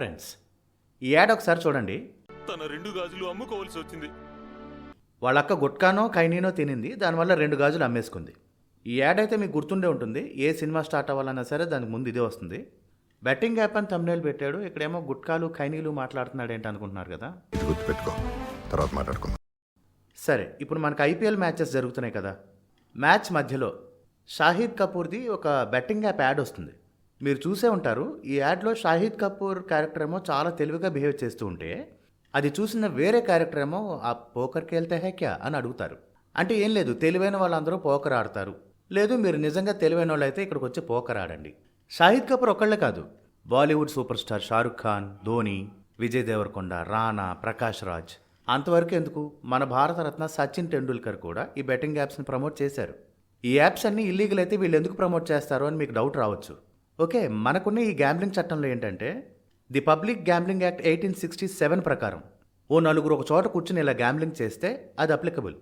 Friends ఈ add ఒకసారి చూడండి. తన రెండు గాజులు అమ్ముకోవాల్సి వచ్చింది. వాళ్ళ అక్క గుట్కానో కైనీనో తినింది. దానివల్ల రెండు గాజులు అమ్మేసుకుంది. ఈ యాడ్ అయితే మీకు గుర్తుండే ఉంటుంది. ఏ సినిమా స్టార్ట్ అవ్వాలన్నా సరే దానికి ముందు ఇదే వస్తుంది. బెట్టింగ్ యాప్ అని తమ్నేలు పెట్టాడు. ఇక్కడేమో గుట్కాలు ఖైనీలు మాట్లాడుతున్నాడు ఏంటి అనుకుంటున్నారు కదా? ఇది గుర్తుపెట్టుకో. తర్వాత మాట్లాడుకుందాం. సరే ఇప్పుడు మనకు ఐపీఎల్ మ్యాచెస్ జరుగుతున్నాయి కదా. మ్యాచ్ మధ్యలో షాహిద్ కపూర్ది ఒక బెట్టింగ్ యాప్ యాడ్ వస్తుంది. మీరు చూసే ఉంటారు ఈ యాడ్లో షాహిద్ కపూర్ క్యారెక్టర్ ఏమో చాలా తెలివిగా బిహేవ్ చేస్తూ ఉంటే అది చూసిన వేరే క్యారెక్టర్ ఏమో ఆ పోకర్కి వెళ్తే హెక్యా అని అడుగుతారు. అంటే ఏం లేదు తెలివైన వాళ్ళందరూ పోకర్ ఆడతారు. లేదు మీరు నిజంగా తెలివైన వాళ్ళు అయితే ఇక్కడికి వచ్చి పోకర్ ఆడండి. షాహిద్ కపూర్ ఒక్కళ్ళే కాదు. Bollywood super star Shahrukh Khan Dhoni Vijay Deverakonda Rana Prakash Raj. అంతవరకు ఎందుకు? మన భారతరత్న సచిన్ టెండూల్కర్ కూడా ఈ బెట్టింగ్ యాప్స్ని ప్రమోట్ చేశారు. ఈ యాప్స్ అన్ని ఇల్లీగల్ అయితే వీళ్ళు ఎందుకు ప్రమోట్ చేస్తారు అని మీకు డౌట్ రావచ్చు. ఓకే మనకున్న ఈ గ్యాంబ్లింగ్ చట్టంలో ఏంటంటే the public gambling act eighteen sixty seven ప్రకారం ఓ నలుగురు ఒక చోట కూర్చుని ఇలా గ్యాంబ్లింగ్ చేస్తే అది అప్లికబుల్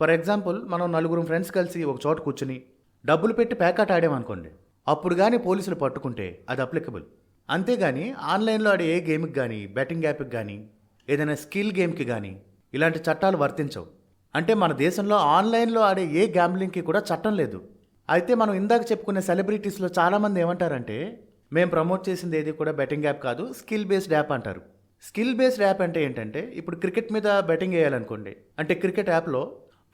ఫర్ ఎగ్జాంపుల్ మనం నలుగురు ఫ్రెండ్స్ కలిసి ఒక చోట కూర్చుని డబ్బులు పెట్టి ప్యాకెట్ ఆడామనుకోండి అప్పుడు కానీ పోలీసులు పట్టుకుంటే అది అప్లికబుల్ అంతేగాని ఆన్లైన్లో ఆడే ఏ గేమ్కి కానీ బెట్టింగ్ యాప్కి కానీ ఏదైనా స్కిల్ గేమ్కి కానీ ఇలాంటి చట్టాలు వర్తించవు. అంటే మన దేశంలో ఆన్లైన్లో ఆడే ఏ గ్యాంబ్లింగ్కి కూడా చట్టం లేదు. అయితే మనం ఇందాక చెప్పుకునే సెలబ్రిటీస్లో చాలామంది ఏమంటారంటే మేము ప్రమోట్ చేసింది ఏది కూడా బెట్టింగ్ యాప్ కాదు స్కిల్ బేస్డ్ యాప్ అంటారు. స్కిల్ బేస్డ్ యాప్ అంటే ఏంటంటే ఇప్పుడు క్రికెట్ మీద బెట్టింగ్ వేయాలనుకోండి అంటే క్రికెట్ యాప్లో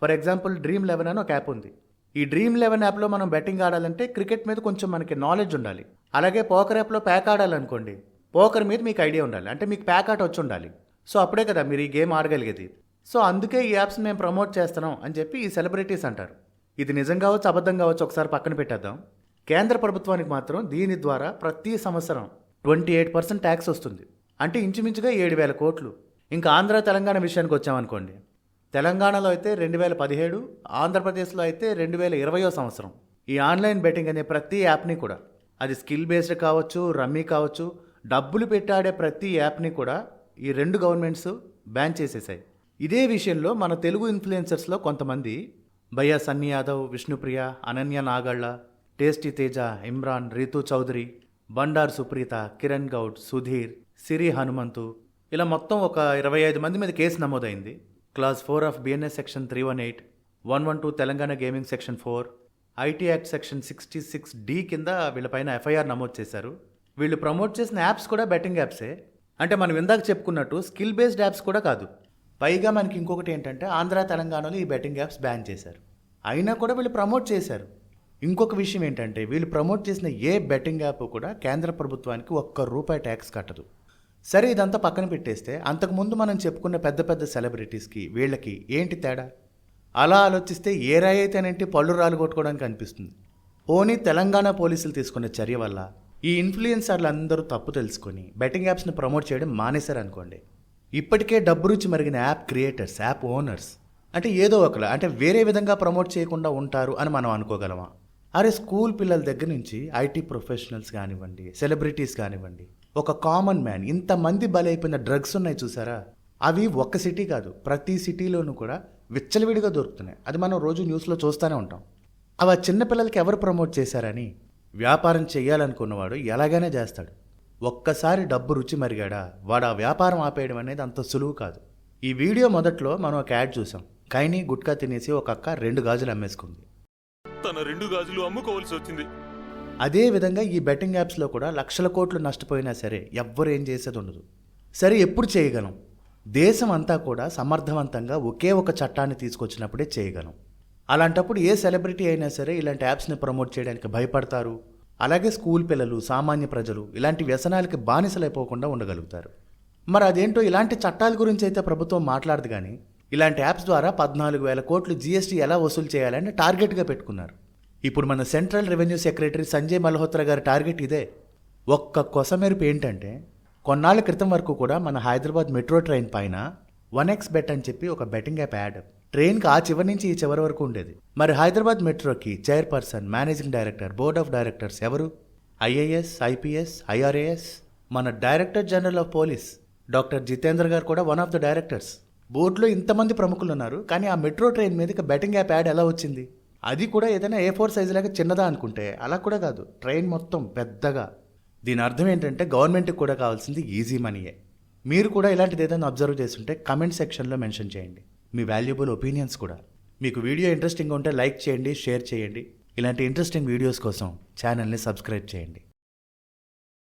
ఫర్ ఎగ్జాంపుల్ డ్రీమ్ లెవెన్ అని ఒక యాప్ ఉంది. ఈ డ్రీమ్ లెవెన్ యాప్లో మనం బెట్టింగ్ ఆడాలంటే క్రికెట్ మీద కొంచెం మనకి నాలెడ్జ్ ఉండాలి. అలాగే పోకర్ యాప్లో ప్యాక్ ఆడాలనుకోండి పోకర్ మీద మీకు ఐడియా ఉండాలి. అంటే మీకు ప్యాక్ ఆట వచ్చి ఉండాలి. సో అప్పుడే కదా మీరు ఈ గేమ్ ఆడగలిగేది. సో అందుకే ఈ యాప్స్ మేము ప్రమోట్ చేస్తున్నాం అని చెప్పి ఈ సెలబ్రిటీస్ అంటారు. ఇది నిజం కావచ్చు అబద్ధం కావచ్చు ఒకసారి పక్కన పెట్టేద్దాం. కేంద్ర ప్రభుత్వానికి మాత్రం దీని ద్వారా ప్రతి సంవత్సరం ట్వంటీ ఎయిట్ పర్సెంట్ ట్యాక్స్ వస్తుంది. అంటే ఇంచుమించుగా ఏడు వేల కోట్లు. ఇంకా ఆంధ్ర తెలంగాణ విషయానికి వచ్చామనుకోండి. తెలంగాణలో అయితే రెండు వేల పదిహేడు ఆంధ్రప్రదేశ్లో అయితే రెండు వేల ఇరవయో సంవత్సరం. ఈ ఆన్లైన్ బెట్టింగ్ అనే ప్రతి యాప్ని కూడా అది స్కిల్ బేస్డ్ కావచ్చు రమ్మీ కావచ్చు డబ్బులు పెట్టాడే ప్రతి యాప్ని కూడా ఈ రెండు గవర్నమెంట్స్ బ్యాన్ చేసేసాయి. ఇదే విషయంలో మన తెలుగు ఇన్ఫ్లుయెన్సర్స్లో కొంతమంది భయ్యా సన్నీ యాదవ్ విష్ణుప్రియ అనన్య నాగళ్ళ టేస్టీ తేజ ఇమ్రాన్ రీతు చౌదరి బండార్ సుప్రీత కిరణ్ గౌడ్ సుధీర్ సిరి హనుమంతు. ఇలా మొత్తం ఒక ఇరవై ఐదు మంది మీద కేసు నమోదైంది. Clause four of BNS section three one eight one one two Telangana gaming section four IT act section sixty six D కింద వీళ్ళపైన ఎఫ్ఐఆర్ నమోదు చేశారు. వీళ్ళు ప్రమోట్ చేసిన యాప్స్ కూడా బెట్టింగ్ యాప్సే. అంటే మనం ఇందాక చెప్పుకున్నట్టు స్కిల్ బేస్డ్ యాప్స్ కూడా కాదు. పైగా మనకి ఇంకొకటి ఏంటంటే ఆంధ్ర తెలంగాణలో ఈ బెట్టింగ్ యాప్స్ బ్యాన్ చేశారు. అయినా కూడా వీళ్ళు ప్రమోట్ చేశారు. ఇంకొక విషయం ఏంటంటే వీళ్ళు ప్రమోట్ చేసిన ఏ బెట్టింగ్ యాప్ కూడా కేంద్ర ప్రభుత్వానికి ఒక్క రూపాయి ట్యాక్స్ కట్టదు. సరే ఇదంతా పక్కన పెట్టేస్తే అంతకుముందు మనం చెప్పుకున్న పెద్ద పెద్ద సెలబ్రిటీస్కి వీళ్ళకి ఏంటి తేడా? అలా ఆలోచిస్తే ఏ రాయి అయితేనేంటి పళ్ళు రాలు కొట్టుకోవడానికి అనిపిస్తుంది. పోనీ తెలంగాణ పోలీసులు తీసుకున్న చర్య వల్ల ఈ ఇన్ఫ్లుయెన్సర్లు అందరూ తప్పు తెలుసుకొని బెట్టింగ్ యాప్స్ని ప్రమోట్ చేయడం మానేశారనుకోండి. ఇప్పటికే డబ్బు రుచి మరిగిన యాప్ క్రియేటర్స్ యాప్ ఓనర్స్. అంటే ఏదో ఒకలా అంటే వేరే విధంగా ప్రమోట్ చేయకుండా ఉంటారు అని మనం అనుకోగలమా? అరే స్కూల్ పిల్లల దగ్గర నుంచి ఐటీ ప్రొఫెషనల్స్ కానివ్వండి సెలబ్రిటీస్ కానివ్వండి ఒక కామన్ మ్యాన్ ఇంతమంది బలైపోయిన డ్రగ్స్ ఉన్నాయి చూసారా? అవి ఒక్క సిటీ కాదు ప్రతి సిటీలోనూ కూడా విచ్చలవిడిగా దొరుకుతున్నాయి. అది మనం రోజు న్యూస్లో చూస్తూనే ఉంటాం. అవి ఆ చిన్నపిల్లలకి ఎవరు ప్రమోట్ చేశారని? వ్యాపారం చేయాలనుకున్నవాడు ఎలాగైనా చేస్తాడు. ఒక్కసారి డబ్బు రుచి మరిగాడా? వాడు ఆ వ్యాపారం ఆపేయడం అనేది అంత సులువు కాదు. ఈ వీడియో మొదట్లో మనం ఒక యాడ్ చూసాం. కైని గుట్కా తినేసి ఒక అక్క రెండు గాజులు అమ్మేసుకుంది. తన రెండు గాజులు అమ్ముకోవాల్సి వచ్చింది. అదే విధంగా ఈ బెట్టింగ్ యాప్స్లో కూడా లక్షల కోట్లు నష్టపోయినా సరే ఎవ్వరు ఏం చేసేది ఉండదు. సరే ఎప్పుడు చేయగలం? దేశం అంతా కూడా సమర్థవంతంగా ఒకే ఒక చట్టాన్ని తీసుకొచ్చినప్పుడే చేయగలం. అలాంటప్పుడు ఏ సెలబ్రిటీ అయినా సరే ఇలాంటి యాప్స్ని ప్రమోట్ చేయడానికి భయపడతారు? అలాగే స్కూల్ పిల్లలు సామాన్య ప్రజలు ఇలాంటి వ్యసనాలకి బానిసలైపోకుండా ఉండగలుగుతారు. మరి అదేంటో ఇలాంటి చట్టాల గురించి అయితే ప్రభుత్వం మాట్లాడదు కానీ ఇలాంటి యాప్స్ ద్వారా పద్నాలుగు వేల కోట్లు జీఎస్టీ ఎలా వసూలు చేయాలని టార్గెట్గా పెట్టుకున్నారు. ఇప్పుడు మన central revenue secretary Sanjay Malhotra గారి టార్గెట్ ఇదే. ఒక్క కొసమెరుపు ఏంటంటే కొన్నాళ్ళ క్రితం వరకు కూడా మన హైదరాబాద్ మెట్రో ట్రైన్ పైన వన్ ఎక్స్ బెట్ అని చెప్పి ఒక బెట్టింగ్ యాప్ యాడ్. ట్రైన్కి ఆ చివరి నుంచి ఈ చివరి వరకు ఉండేది. మరి Hyderabad మెట్రోకి chairperson managing director board of directors ఎవరు? IAS IPS IRAS? మన director general of police doctor Jitendra గారు కూడా వన్ ఆఫ్ ద డైరెక్టర్స్. బోర్డులో ఇంతమంది ప్రముఖులు ఉన్నారు కానీ ఆ మెట్రో ట్రైన్ మీదకి బెట్టింగ్ యాప్ యాడ్ ఎలా వచ్చింది? అది కూడా ఏదైనా ఏ ఫోర్ సైజు లాగా చిన్నదా అనుకుంటే అలా కూడా కాదు. ట్రైన్ మొత్తం పెద్దగా. దీని అర్థం ఏంటంటే గవర్నమెంట్కి కూడా కావాల్సింది ఈజీ మనీయే. మీరు కూడా ఇలాంటిది ఏదైనా అబ్జర్వ్ చేస్తుంటే కమెంట్ సెక్షన్లో మెన్షన్ చేయండి. మీ వాల్యుబుల్ ఒపీనియన్స్ కూడా. మీకు వీడియో ఇంట్రెస్టింగ్ ఉంటే లైక్ చేయండి షేర్ చేయండి. ఇలాంటి ఇంట్రెస్టింగ్ వీడియోస్ కోసం ఛానల్ని సబ్స్క్రైబ్ చేయండి.